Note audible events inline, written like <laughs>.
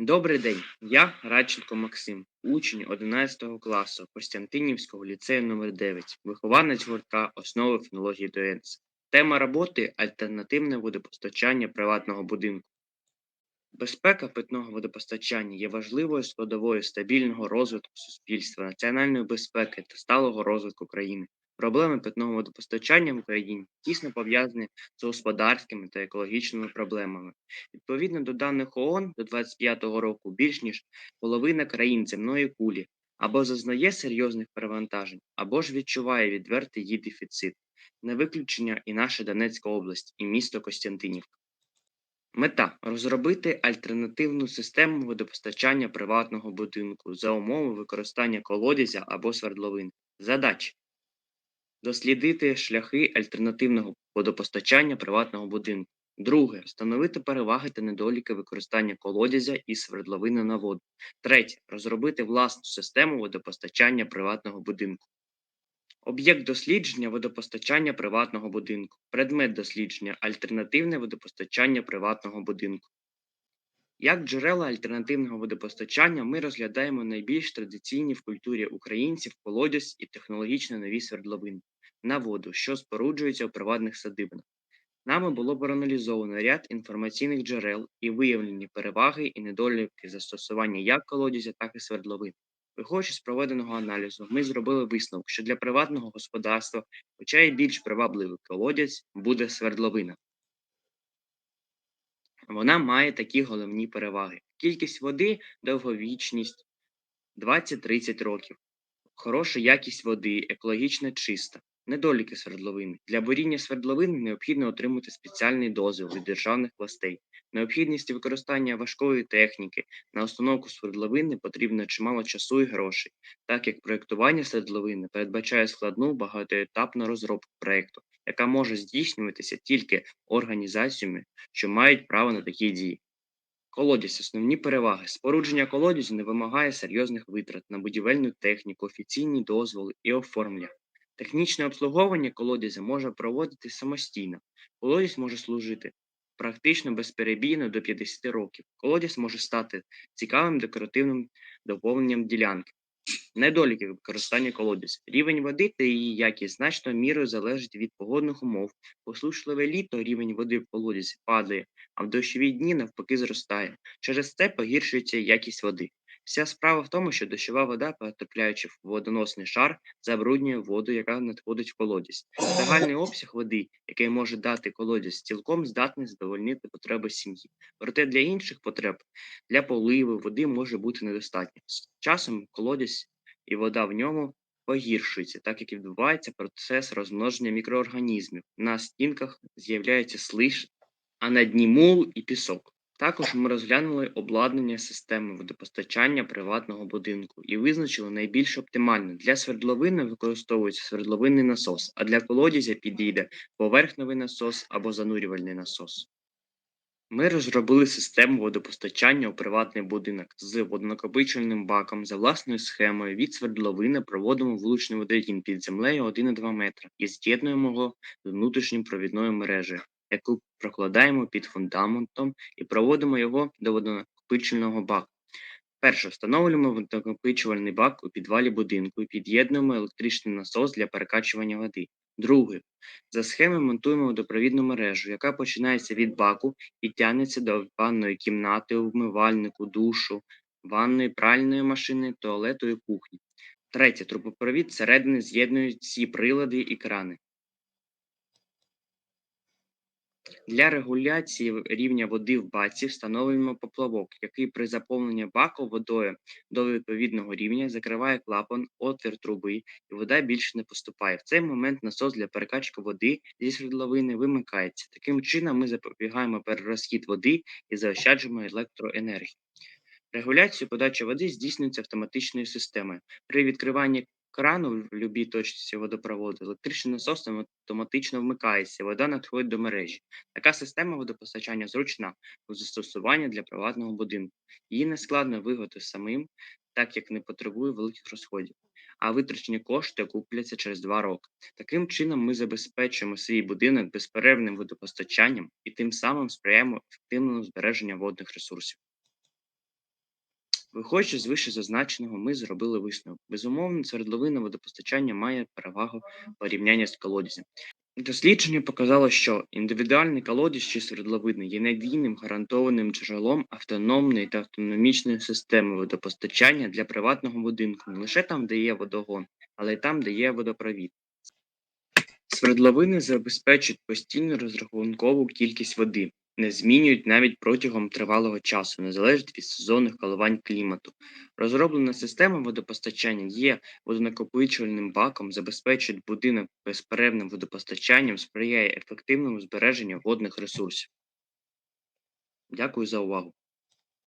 Добрий день, я Радченко Максим, учень 11 класу Костянтинівського ліцею номер 9 вихованець гуртка основи фенології ДОЕНС. Тема роботи альтернативне водопостачання приватного будинку. Безпека питного водопостачання є важливою складовою стабільного розвитку суспільства, національної безпеки та сталого розвитку країни. Проблеми питного водопостачання в Україні тісно пов'язані з господарськими та екологічними проблемами. Відповідно до даних ООН до 25-го року більш ніж половина країн земної кулі або зазнає серйозних перевантажень, або ж відчуває відвертий її дефіцит. Не виключення і наша Донецька область, і місто Костянтинівка. Мета розробити альтернативну систему водопостачання приватного будинку за умови використання колодязя або свердловин. Задачі дослідити шляхи альтернативного водопостачання приватного будинку. Друге встановити переваги та недоліки використання колодязя і свердловини на воду. Третє розробити власну систему водопостачання приватного будинку. Об'єкт дослідження водопостачання приватного будинку. Предмет дослідження альтернативне водопостачання приватного будинку. Як джерела альтернативного водопостачання ми розглядаємо найбільш традиційні в культурі українців колодязь і технологічно нові свердловини на воду, що споруджуються у приватних садибнах. Нами було проаналізовано ряд інформаційних джерел і виявлені переваги і недоліки застосування як колодязя, так і свердловин. Виходячи з проведеного аналізу, ми зробили висновок, що для приватного господарства, хоча й більш привабливий колодязь, буде свердловина. Вона має такі головні переваги: кількість води, довговічність 20-30 років, хороша якість води, екологічно чиста, недоліки свердловини. Для буріння свердловини необхідно отримати спеціальний дозвіл від державних властей. Необхідність використання важкої техніки на установку свердловини потрібно чимало часу і грошей, так як проєктування свердловини передбачає складну багатоетапну розробку проєкту, яка може здійснюватися тільки організаціями, що мають право на такі дії. Колодязь основні переваги. Спорудження колодязю не вимагає серйозних витрат на будівельну техніку, офіційні дозволи і оформлення. Технічне обслуговування колодязя може проводити самостійно. Колодязь може служити практично безперебійно до 50 років. Колодязь може стати цікавим декоративним доповненням ділянки. Недоліки використання колодязь. Рівень води та її якість значною мірою залежить від погодних умов. Посушливе літо рівень води в колодязі падає, а в дощові дні навпаки зростає. Через це погіршується якість води. Вся справа в тому, що дощова вода, потрапляючи в водоносний шар, забруднює воду, яка надходить в колодязь. Загальний <laughs> обсяг води, який може дати колодязь, цілком здатний задовольнити потреби сім'ї. Проте для інших потреб, для поливу води може бути недостатньо. З часом колодязь і вода в ньому погіршується, так як відбувається процес розмноження мікроорганізмів. На стінках з'являється слиш, а на дні мул і пісок. Також ми розглянули обладнання системи водопостачання приватного будинку і визначили найбільш оптимальне. Для свердловини використовується свердловинний насос, а для колодязя підійде поверхневий насос або занурювальний насос. Ми розробили систему водопостачання у приватний будинок з водонакопичувальним баком за власною схемою від свердловини проводимо вуличний водогін під землею 1,2 метра і з'єднуємо його з внутрішнім провідною мережею, яку прокладаємо під фундаментом і проводимо його до водонакопичувального баку. Перше, встановлюємо водонакопичувальний бак у підвалі будинку і під'єднуємо електричний насос для перекачування води. Друге, за схемою монтуємо водопровідну мережу, яка починається від баку і тягнеться до ванної кімнати, вмивальнику, душу, ванної, пральної машини, туалету і кухні. Третє, трубопровід зсередини з'єднують всі прилади і крани. Для регуляції рівня води в баці встановлюємо поплавок, який при заповненні баку водою до відповідного рівня закриває клапан, отвір труби, і вода більше не поступає. В цей момент насос для перекачки води зі свердловини вимикається. Таким чином ми запобігаємо перерозхід води і заощаджуємо електроенергію. Регуляцію подачі води здійснюється автоматичною системою. При відкриванні крану в любій точці водопроводу електричний насос автоматично вмикається, вода надходить до мережі. Така система водопостачання зручна у застосуванні для приватного будинку. Її не складно виготовити самим, так як не потребує великих розходів, а витрачені кошти окупляться через два роки. Таким чином ми забезпечуємо свій будинок безперервним водопостачанням і тим самим сприяємо ефективному збереженню водних ресурсів. Виходячи з вищезазначеного, ми зробили висновок. Безумовно, свердловинне водопостачання має перевагу порівняння з колодязем. Дослідження показало, що індивідуальний колодязь чи свердловини є надійним гарантованим джерелом автономної та автономічної системи водопостачання для приватного будинку не лише там, де є водогон, але й там, де є водопровід. Свердловини забезпечують постійну розрахункову кількість води, не змінюють навіть протягом тривалого часу, не залежить від сезонних коливань клімату. Розроблена система водопостачання є водонакопичувальним баком, забезпечує будинок безперервним водопостачанням, сприяє ефективному збереженню водних ресурсів. Дякую за увагу.